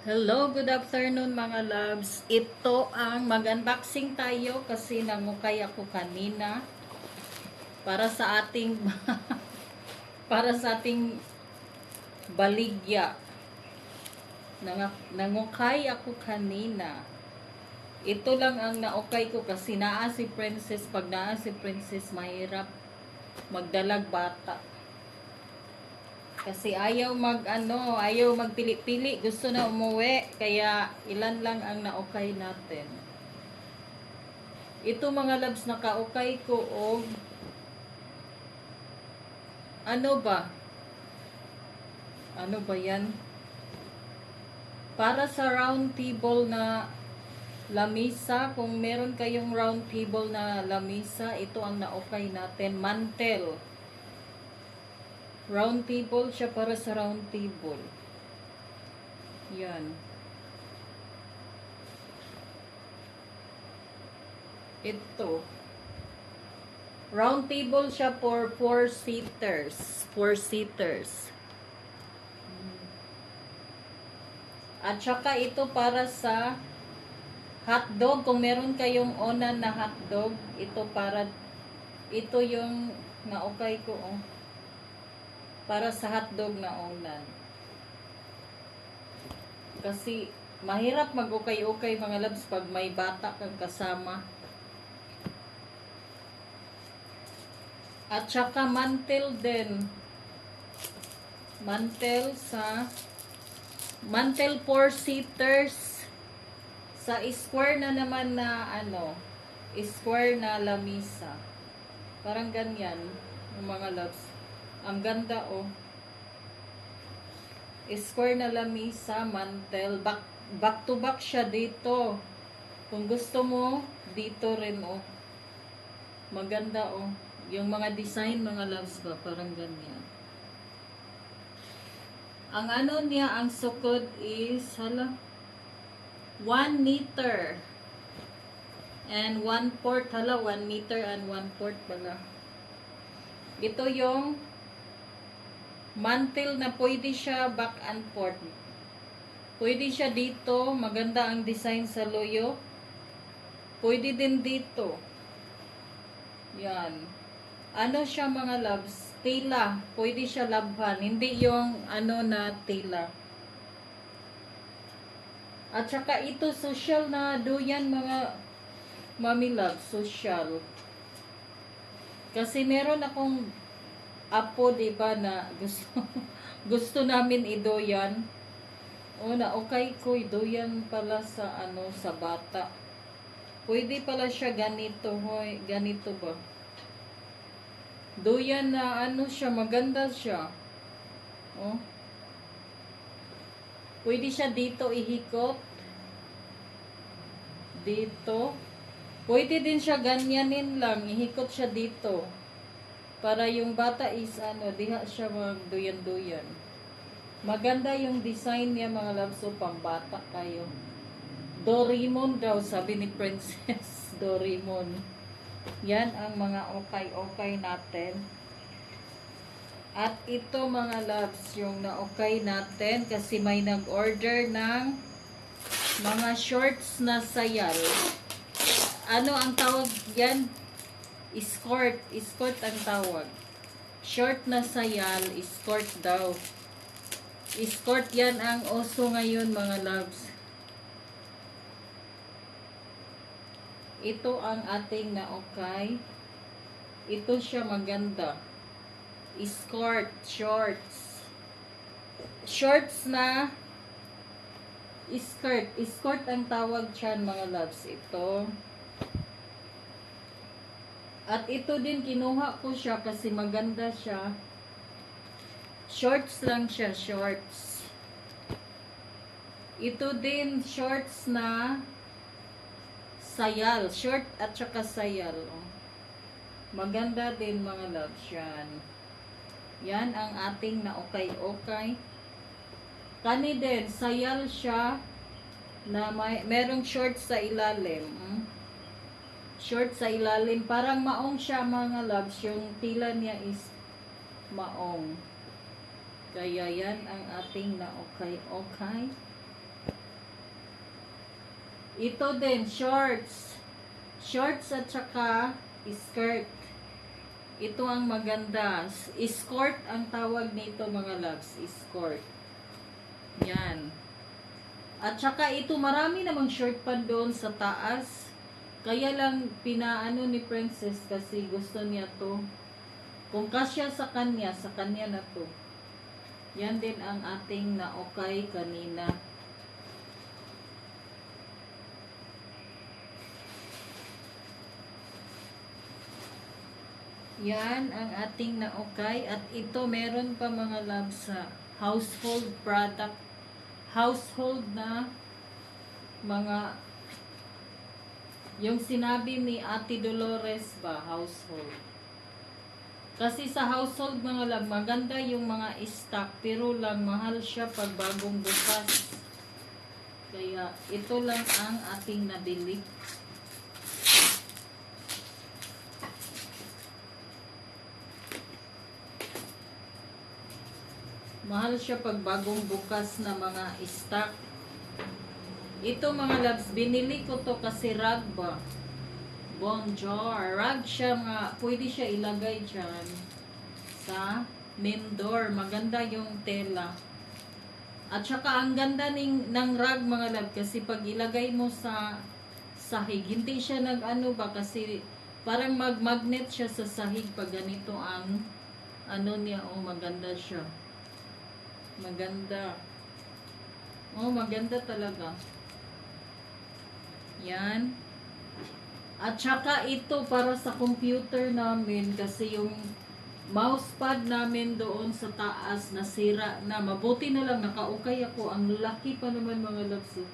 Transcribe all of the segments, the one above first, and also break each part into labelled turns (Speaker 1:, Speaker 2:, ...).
Speaker 1: Hello, good afternoon mga loves. Ito ang mag-unboxing tayo kasi nangukay ako kanina para sa ating para sa ating baligya. Nang, nangukay ako kanina. Ito lang ang naukay ko kasi naa si Princess. Pag naa si Princess, mahirap magdalag bata. Kasi ayaw mag ano, ayaw magpili-pili, gusto na umuwi, kaya ilan lang ang naukay natin. Ito mga labs nakaukay ko og ano ba? Ano ba 'yan? Para sa round table na lamisa, kung meron kayong round table na lamisa, ito ang naukay natin, mantel. Round table siya para sa round table. Yan. Ito. Round table siya for four seaters. Four seaters. At saka ito para sa hotdog. Kung meron kayong onan na hotdog, ito para, ito yung naukay ko, oh para sa hotdog na unan. Kasi mahirap mag-ukay-ukay mga labs pag may bata kang kasama. At saka mantel din. Mantel sa mantel four seaters sa square na naman na ano, square na lamisa. Parang ganyan yung mga loves. Ang ganda oh. Square na lamisa, mantel. Back, back to back siya dito. Kung gusto mo, dito rin oh. Maganda oh. Yung mga design, mga loves ba, parang ganyan. Ang ano niya, ang sukod is, hala, 1 meter. And 1 fourth, hala, 1 meter and 1 fourth pala. Ito yung mantle na pwede siya back and forth. Pwede siya dito, maganda ang design sa loyo. Pwede din dito. Yan. Ano siya mga loves? Tela. Pwede siya labhan. Hindi yung ano na tela. At saka ito social na duyan mga mami love. Social. Kasi meron akong apo, di ba, na gusto, gusto namin idoyan. O na, okay ko, idoyan pala sa, ano, sa bata. Pwede pala siya ganito, hoy, ganito ba? Doyan na, ano siya, maganda siya. Oh. Pwede siya dito ihikot. Dito. Pwede din siya ganyanin lang, ihikot siya dito. Para yung bata is ano, diha siya magduyan-duyan. Maganda yung design niya mga loves so pambata kayo. Doraemon daw sabi ni Princess Doraemon. Yan ang mga okay-okay natin. At ito mga loves yung na-okay natin kasi may nag-order ng mga shorts na sayal. Ano ang tawag yan? Escort. Escort ang tawag. Short na sayal, escort daw. Escort yan ang oso ngayon mga loves. Ito ang ating na okay. Ito siya maganda. Escort, shorts. Shorts na skirt. Escort ang tawag dyan mga loves. Ito. At ito din kinuha ko siya kasi maganda siya. Shorts lang siya, shorts. Ito din shorts na sayal, short at saka sayal. Oh. Maganda din mga loves yan. Yan ang ating na okay-okay. Kani din, sayal siya na may merong shorts sa ilalim. Hmm? Short sa ilalim. Parang maong siya mga loves. Yung tila niya is maong. Kaya yan ang ating na okay okay. Ito din, shorts. Shorts at saka skirt. Ito ang maganda. Escort ang tawag nito mga loves. Escort. Yan. At saka ito, marami namang short pa doon sa taas. Kaya lang pinaano ni Princess kasi gusto niya to. Kung kasya sa kanya, sa kanya na to. Yan din ang ating na-okay kanina. Yan ang ating na-okay. At ito, meron pa mga love sa household product. Household na mga yung sinabi ni Ate Dolores ba, household. Kasi sa household mga love, maganda yung mga stock, pero lang mahal siya pag bagong bukas. Kaya ito lang ang ating nabili. Mahal siya pag bagong bukas na mga stock. Ito mga loves, binili ko to kasi rag ba? Bonjour. Rag siya nga, pwede siya ilagay dyan sa main door. Maganda yung tela. At saka ang ganda ng, ng rag mga love kasi pag ilagay mo sa sahig, hindi siya nag ano ba kasi parang mag-magnet siya sa sahig pag ganito ang ano niya, oh maganda siya. Maganda. Oh, maganda talaga. Yan. At saka ito para sa computer namin kasi yung mousepad namin doon sa taas nasira na. Mabuti na lang nakaukay ako. Ang laki pa naman mga loves. oh.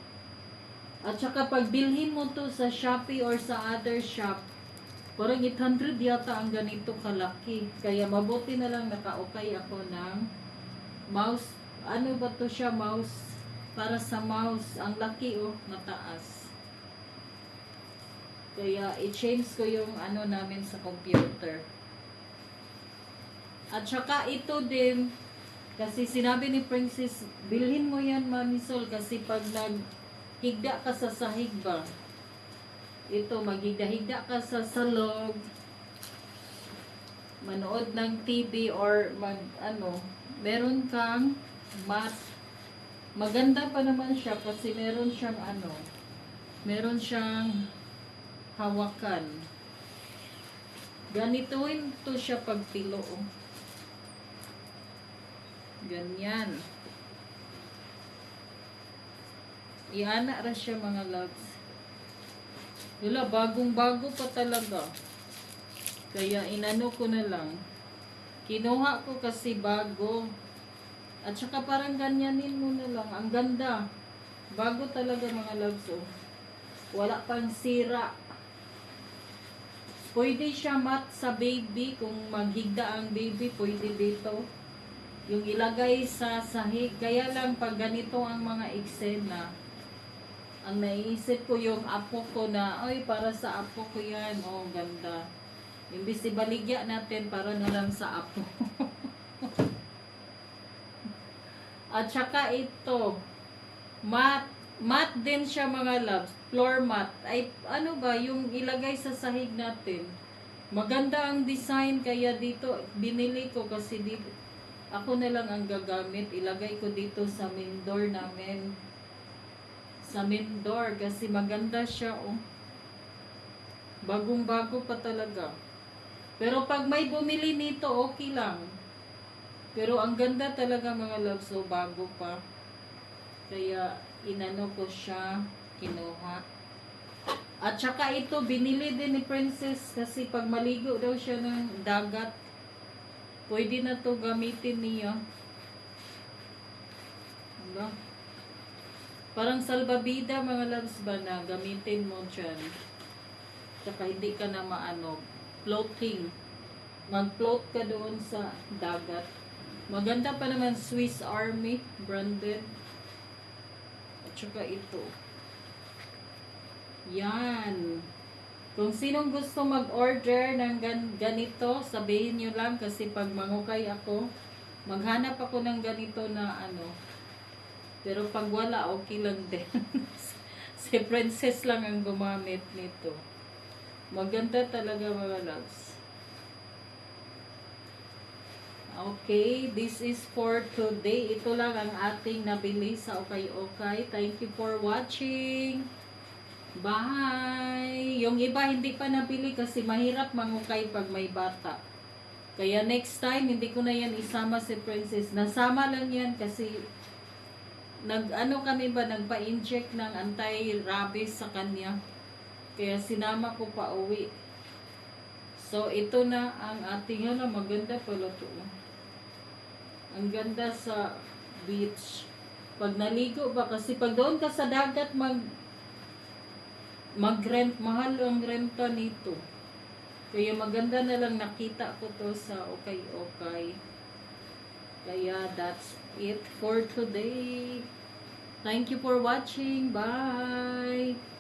Speaker 1: At saka pag bilhin mo to sa Shopee or sa other shop, parang 800 yata ang ganito kalaki. Kaya mabuti na lang nakaukay ako ng mouse. Ano ba to siya mouse? Para sa mouse. Ang laki oh, mataas. Kaya i-change ko yung ano namin sa computer. At saka ito din, kasi sinabi ni Princess, bilhin mo yan Mami Sol kasi pag naghigda ka sa sahig ba, ito, maghigda-higda ka sa salog, manood ng TV or mag, ano, meron kang mat. Maganda pa naman siya kasi meron siyang ano, meron siyang hawakan. Ganituin to siya pag pilo. oh. Ganyan. Iana ra siya mga loves. Wala, bagong-bago pa talaga. Kaya inano ko na lang. Kinuha ko kasi bago. At saka parang ganyanin mo na lang. Ang ganda. Bago talaga mga loves. Oh. Wala pang sira. Pwede siya mat sa baby. Kung maghigda ang baby, pwede dito. Yung ilagay sa sahig. Kaya lang pag ganito ang mga eksena, ang naiisip ko yung apo ko na, ay, para sa apo ko yan. Oh, ganda. Imbis ibaligya natin para na lang sa apo. At saka ito, mat, mat din siya mga loves, floor mat. Ay, ano ba, yung ilagay sa sahig natin. Maganda ang design, kaya dito, binili ko kasi dito, ako na lang ang gagamit. Ilagay ko dito sa main door namin. Sa main door, kasi maganda siya, oh. Bagong-bago pa talaga. Pero pag may bumili nito, okay lang. Pero ang ganda talaga mga love, so bago pa. Kaya inano ko siya, kinuha. At saka ito, binili din ni Princess kasi pag maligo daw siya ng dagat, pwede na to gamitin niya. Ano? Parang salbabida mga loves ba na gamitin mo dyan. Tsaka hindi ka na maano, floating. Mag-float ka doon sa dagat. Maganda pa naman Swiss Army branded. At saka ito. Yan. Kung sinong gusto mag-order ng gan ganito, sabihin nyo lang kasi pag mangukay ako, maghanap ako ng ganito na ano. Pero pag wala, okay lang din. Si Princess lang ang gumamit nito. Maganda talaga mga loves. Okay, this is for today. Ito lang ang ating nabili sa Okay Okay. Thank you for watching. Bye! Yung iba hindi pa nabili kasi mahirap mangukay pag may bata. Kaya next time, hindi ko na yan isama si Princess. Nasama lang yan kasi nag ano kami ba nagpa-inject ng anti-rabies sa kanya. Kaya sinama ko pa uwi. So ito na ang ating ano maganda pala to. Ang ganda sa beach. Pag naligo ba kasi pag doon ka sa dagat mag mag-rent mahal ang renta nito. Kaya maganda na lang nakita ko to sa Okay Okay. Kaya that's it for today. Thank you for watching. Bye!